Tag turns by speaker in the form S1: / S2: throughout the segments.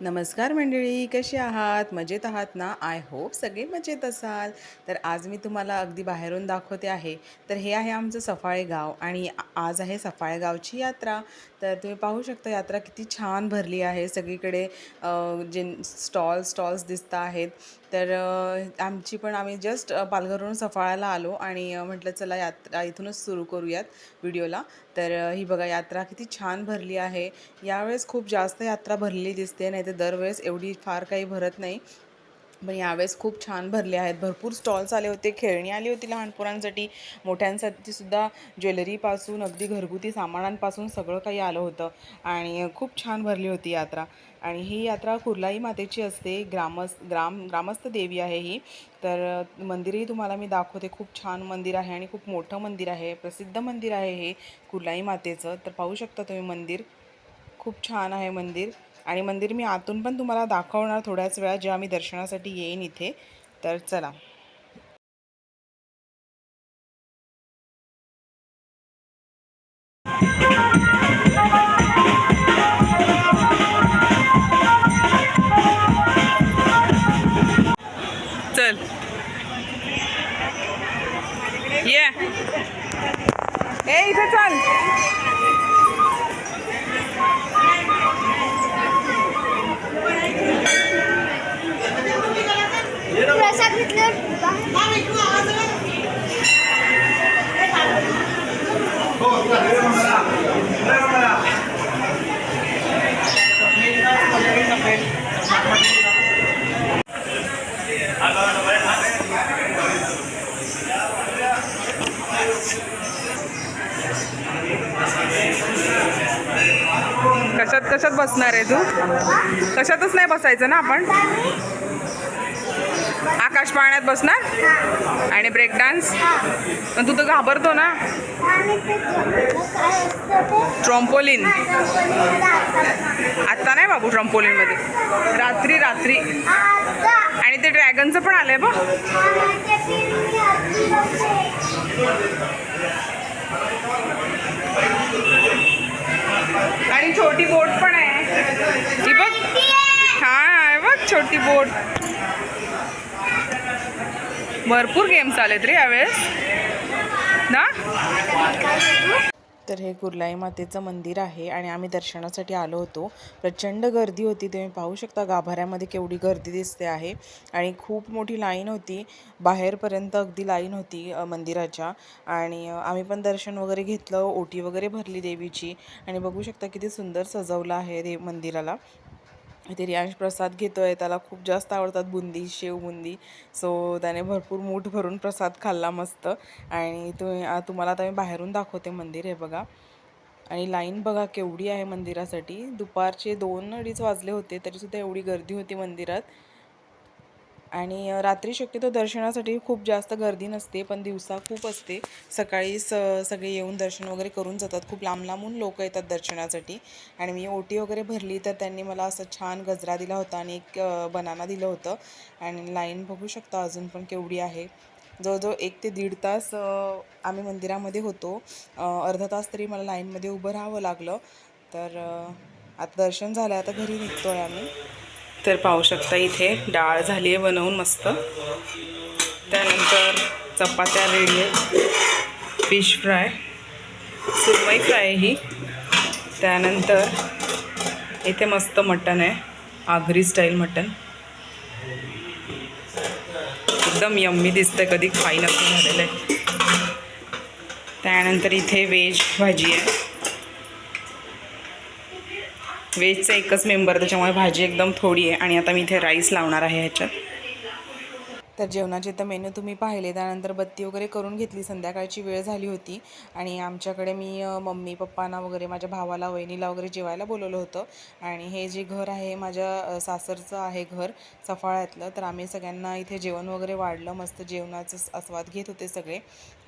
S1: नमस्कार मंडळी कशी आहात? मजेत आहात ना? आय होप सगळे मजेत असाल. तर आज मी तुम्हाला अगदी बाहेरून दाखवते आहे. तर हे आहे आमचं सफाळे गाव आणि आज आहे सफाळे गावची यात्रा. तर तुम्ही पाहू शकता यात्रा किती छान भरली आहे. सगळीकडे जे स्टॉल स्टॉल्स दिसत आहेत. तर आमची पण आम्ही जस्ट पालघरवरून सफाळ्याला आलो आणि म्हटलं चला यात्रा इथूनच सुरू करूयात व्हिडिओला. तर ही बघा यात्रा किती छान भरली आहे. यावेळेस खूप जास्त यात्रा भरलेली दिसते नाही तर दरवेळेस एवढी फार काही भरत नाही. पण यावेळेस खूप छान भरले आहेत. भरपूर स्टॉल्स आले होते खेळणी आली होती लहानपणांसाठी मोठ्यांसाठी सुद्धा ज्वेलरीपासून अगदी घरगुती सामानांपासून सगळं काही आलं होतं. आणि खूप छान भरली होती यात्रा. आणि ही यात्रा कुर्लाई मातेची असते. ग्रामस ग्राम ग्रामस्थ देवी आहे ही. तर मंदिरही तुम्हाला मी दाखवते. खूप छान मंदिर आहे आणि खूप मोठं मंदिर आहे. प्रसिद्ध मंदिर आहे हे कुर्लाई मातेचं. तर पाहू शकता तुम्ही मंदिर. खूप छान आहे मंदिर. आणि मंदिर मी आतून पण तुम्हाला दाखवणार थोड्याच वेळा जेव्हा मी दर्शनासाठी येईन इथे. तर चला. चल. ये. ए इथे चल. कशात कशात बसणार आहे तू? कशातच नाही बसायचं ना आपण? आकाश पाळण्यात बसणार? आणि ब्रेक डान्स पण तू तर घाबरतो ना. ट्रॉम्पोलिन आत्ता नाही बाबू ट्रॉम्पोलिनमध्ये रात्री रात्री. आणि ते ड्रॅगनचं पण आलंय बघ.
S2: आणि
S1: छोटी बोट पण आहे. ही बघ. हा आहे बघ छोटी बोट. भरपूर गेम्स आलेत रे यावेळेस. ना? तर हे कुर्लाई मातेचं मंदिर आहे आणि आम्ही दर्शनासाठी आलो होतो. प्रचंड गर्दी होती तुम्ही पाहू शकता गाभाऱ्यामध्ये केवढी गर्दी दिसते आहे. आणि खूप मोठी लाईन होती. बाहेरपर्यंत अगदी लाईन होती मंदिराच्या. आणि आम्ही पण दर्शन वगैरे घेतलं ओटी वगैरे भरली देवीची. आणि बघू शकता किती सुंदर सजवलं आहे देव मंदिराला. ते रियांश प्रसाद घेतो आहे त्याला खूप जास्त आवडतात बुंदी शेव बुंदी. सो त्याने भरपूर मूठ भरून प्रसाद खाल्ला मस्त. आणि तुम्ही तुम्हाला आता मी बाहेरून दाखवते मंदिर हे बघा. आणि लाईन बघा केवढी आहे मंदिरासाठी. दुपारचे दोन अडीच वाजले होते तरीसुद्धा एवढी गर्दी होती मंदिरात. आणि रात्री शक्यतो दर्शनासाठी खूप जास्त गर्दी नसते पण दिवसा खूप असते. सकाळी स सगळे येऊन दर्शन वगैरे करून जातात. खूप लांब लांबून लोक येतात दर्शनासाठी. आणि मी ओटी वगैरे भरली तर त्यांनी मला असं छान गजरा दिला होता आणि एक बनाना दिलं होतं. आणि लाईन बघू शकता अजून पण केवढी आहे. जवळजवळ एक ते दीड तास आम्ही मंदिरामध्ये होतो. अर्धा तास तरी मला लाईनमध्ये उभं राहावं लागलं. तर आता दर्शन झालं आता घरी निघतो आहे आम्ही. तर पाहू शकता इथे डाळ झाली आहे बनवून मस्त. त्यानंतर चपात्या रेडी आहेत. फिश फ्राय सुरमई फ्राय ही. त्यानंतर इथे मस्त मटण आहे. Agri style mutton. एकदम यम्मी दिसतं कधी खाई नसतं झालेलं आहे. त्यानंतर इथे व्हेज भाजी आहे. व्हेजचा एकच मेंबर त्याच्यामुळे भाजी एकदम थोडी आहे आणि आता मी इथे राईस लावणार आहे ह्याच्यात. तर जेवणाचे तर मेनू तुम्ही पाहिले त्यानंतर बत्ती वगैरे करून घेतली संध्याकाळची वेळ झाली होती. आणि आमच्याकडे मी मम्मी पप्पांना वगैरे माझ्या भावाला वहिनीला वगैरे जेवायला बोलवलं होतं. आणि हे जे घर आहे माझ्या सासरचं आहे घर सफाळ्यातलं तर आम्ही सगळ्यांना इथे जेवण वगैरे वाढलं मस्त जेवणाचं आस्वाद घेत होते सगळे.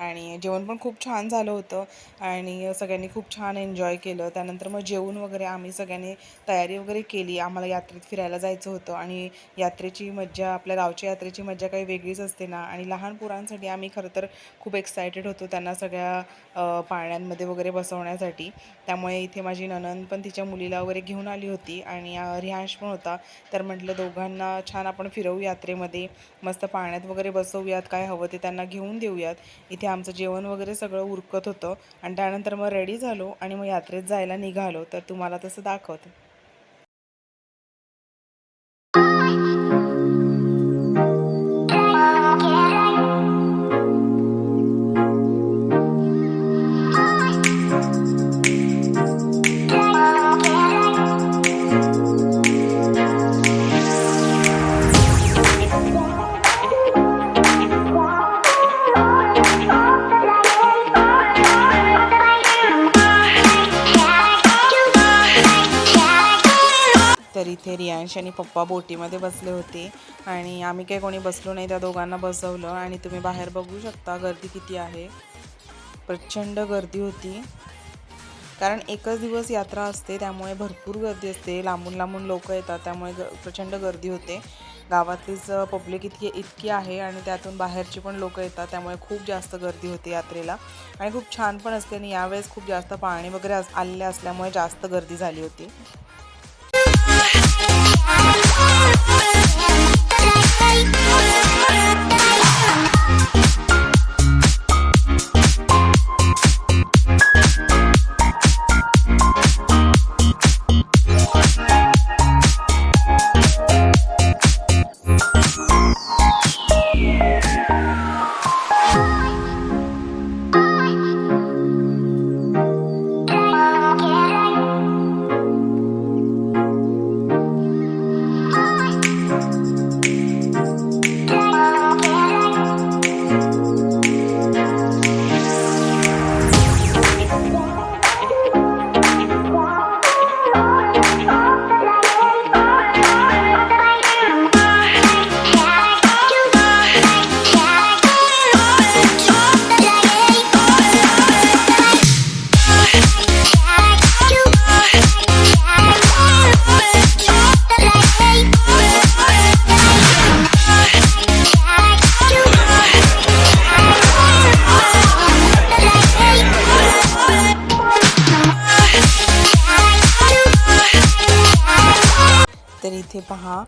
S1: आणि जेवण पण खूप छान झालं होतं. आणि सगळ्यांनी खूप छान एन्जॉय केलं. त्यानंतर मग जेवण वगैरे आम्ही सगळ्यांनी तयारी वगैरे केली. आम्हाला यात्रेत फिरायला जायचं होतं. आणि यात्रेची मज्जा आपल्या गावच्या यात्रेची मज्जा काही सवय वेगळीच असते ना. आणि लहान पोरांसाठी आम्ही खरं तर खूप एक्सायटेड होतो त्यांना सगळ्या पाळण्यांमध्ये वगैरे बसवण्यासाठी. त्यामुळे इथे माझी ननंद पण तिच्या मुलीला वगैरे घेऊन आली होती आणि रिहांश पण होता. तर म्हटलं दोघांना छान आपण फिरवू यात्रेमध्ये. मस्त पाळण्यात वगैरे बसवूयात काय हवं ते त्यांना घेऊन देऊयात. इथे आमचं जेवण वगैरे सगळं उरकत होतं. आणि त्यानंतर मग रेडी झालो आणि मग यात्रेत जायला निघालो. तर तुम्हाला तसं दाखवतं. इथे आणि पप्पा बोटीमध्ये बसले होते. आणि आम्ही काही कोणी बसलो नाही त्या दोघांना बसवलं. आणि तुम्ही बाहेर बघू शकता गर्दी किती आहे. प्रचंड गर्दी होती. कारण एकच दिवस यात्रा असते त्यामुळे भरपूर गर्दी असते. लांबून लांबून लोक येतात त्यामुळे ग प्रचंड गर्दी होते. गावातलीच पब्लिक इतकी इतकी आहे आणि त्यातून बाहेरची पण लोक येतात त्यामुळे खूप जास्त गर्दी होते यात्रेला. आणि खूप छान पण असते आणि यावेळेस खूप जास्त पाणी वगैरे अस- आलेले असल्यामुळे जास्त गर्दी झाली होती. Like, like, like. तर इथे पहा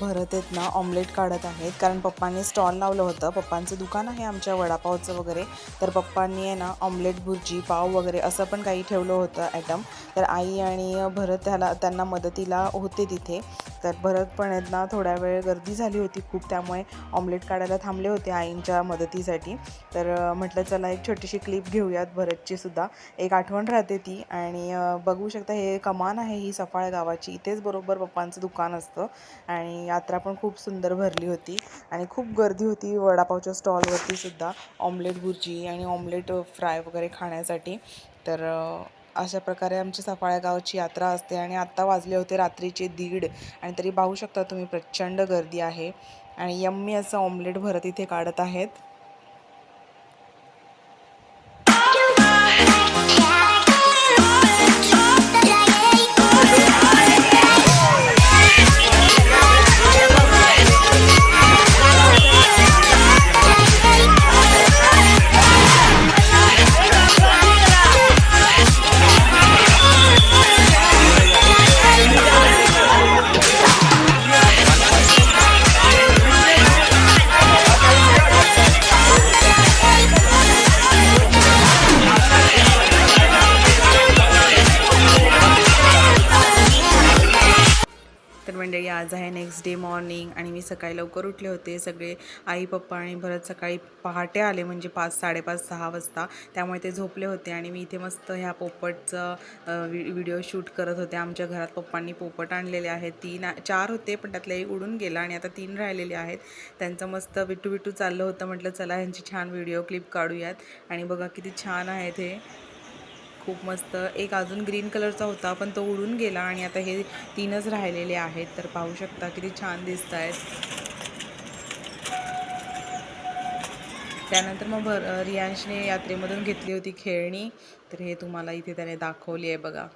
S1: भरत आहेत ना ऑमलेट काढत आहेत. कारण पप्पांनी स्टॉल लावलं होतं. पप्पांचं दुकान आहे आमच्या वडापावचं वगैरे. तर पप्पांनी आहे ना ऑमलेट भुर्जी पाव वगैरे असं पण काही ठेवलं होतं ॲटम तर आई आणि भरत त्याला त्यांना मदतीला होते तिथे. तर भरत पण आहेत ना थोड्या वेळ गर्दी झाली होती खूप. त्यामुळे ऑमलेट काढायला थांबले होते आईंच्या मदतीसाठी. तर म्हटलं चला एक छोटीशी क्लिप घेऊयात भरतची सुद्धा. एक आठवण राहते ती. आणि बघू शकता हे कमान आहे ही सफाळ गावाची इथेच बरोबर पप्पांचं दुकान असतं. आणि यात्रा पण खूप सुंदर भरली होती. आणि खूप गर्दी होती वडापावच्या स्टॉलवरती सुद्धा. ऑमलेट भुर्जी आणि ऑमलेट फ्राय वगैरे खाण्यासाठी. तर अशा प्रकारे आमची सफाळ्या गावाची यात्रा असते. आणि आत्ता वाजले होते रात्रीचे दीड. आणि तरी पाहू शकता तुम्ही प्रचंड गर्दी आहे. आणि यम्मी असं ऑमलेट भरत इथे काढत आहेत. आणि मी सकाळी लवकर उठले होते. सगळे आई पप्पा आणि भरत सकाळी पहाटे आले म्हणजे पाच साडेपाच सहा वाजता. त्यामुळे ते झोपले होते आणि मी इथे मस्त ह्या पोपटचं वि व्हिडिओ शूट करत होते. आमच्या घरात पप्पांनी पोपट आणलेले आहेत. तीन चार होते पण त्यातले एक उडून गेला आणि आता तीन राहिलेले आहेत. त्यांचं मस्त विटू विटू चाललं होतं. म्हटलं चला ह्यांची छान व्हिडिओ क्लिप काढूयात. आणि बघा किती छान आहेत हे. खूप मस्त. एक अजून ग्रीन कलरचा होता पण तो उडून गेला आणि आता हे तीनच राहिलेले आहेत. तर पाहू शकता किती छान दिसत आहेत त्यानंतर मग भर रियांशने यात्रेमधून घेतली होती खेळणी. तर हे तुम्हाला इथे त्याने दाखवली आहे बघा.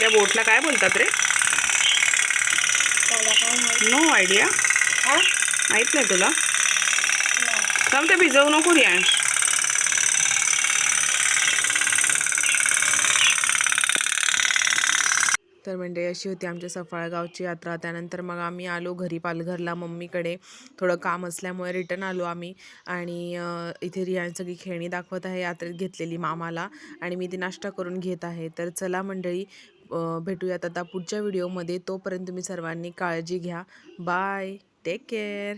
S1: या बोटला काय बोलतात रे? नो आयडिया माहीत नाही तुला. थांब ते भिजवू नको रियांश तर म्हणजे अशी होती आमच्या सफाळगावची यात्रा. त्यानंतर मग आम्ही आलो घरी पालघरला. मम्मीकडे थोडं काम असल्यामुळे रिटर्न आलो आम्ही. आणि इथे रियान सगळी खेळणी दाखवत आहे यात्रेत घेतलेली मामाला. आणि मी ती नाश्ता करून घेत आहे. तर चला मंडळी भेटूयात आता पुढच्या व्हिडिओमध्ये. तोपर्यंत तुम्ही सर्वांनी काळजी घ्या. Bye take care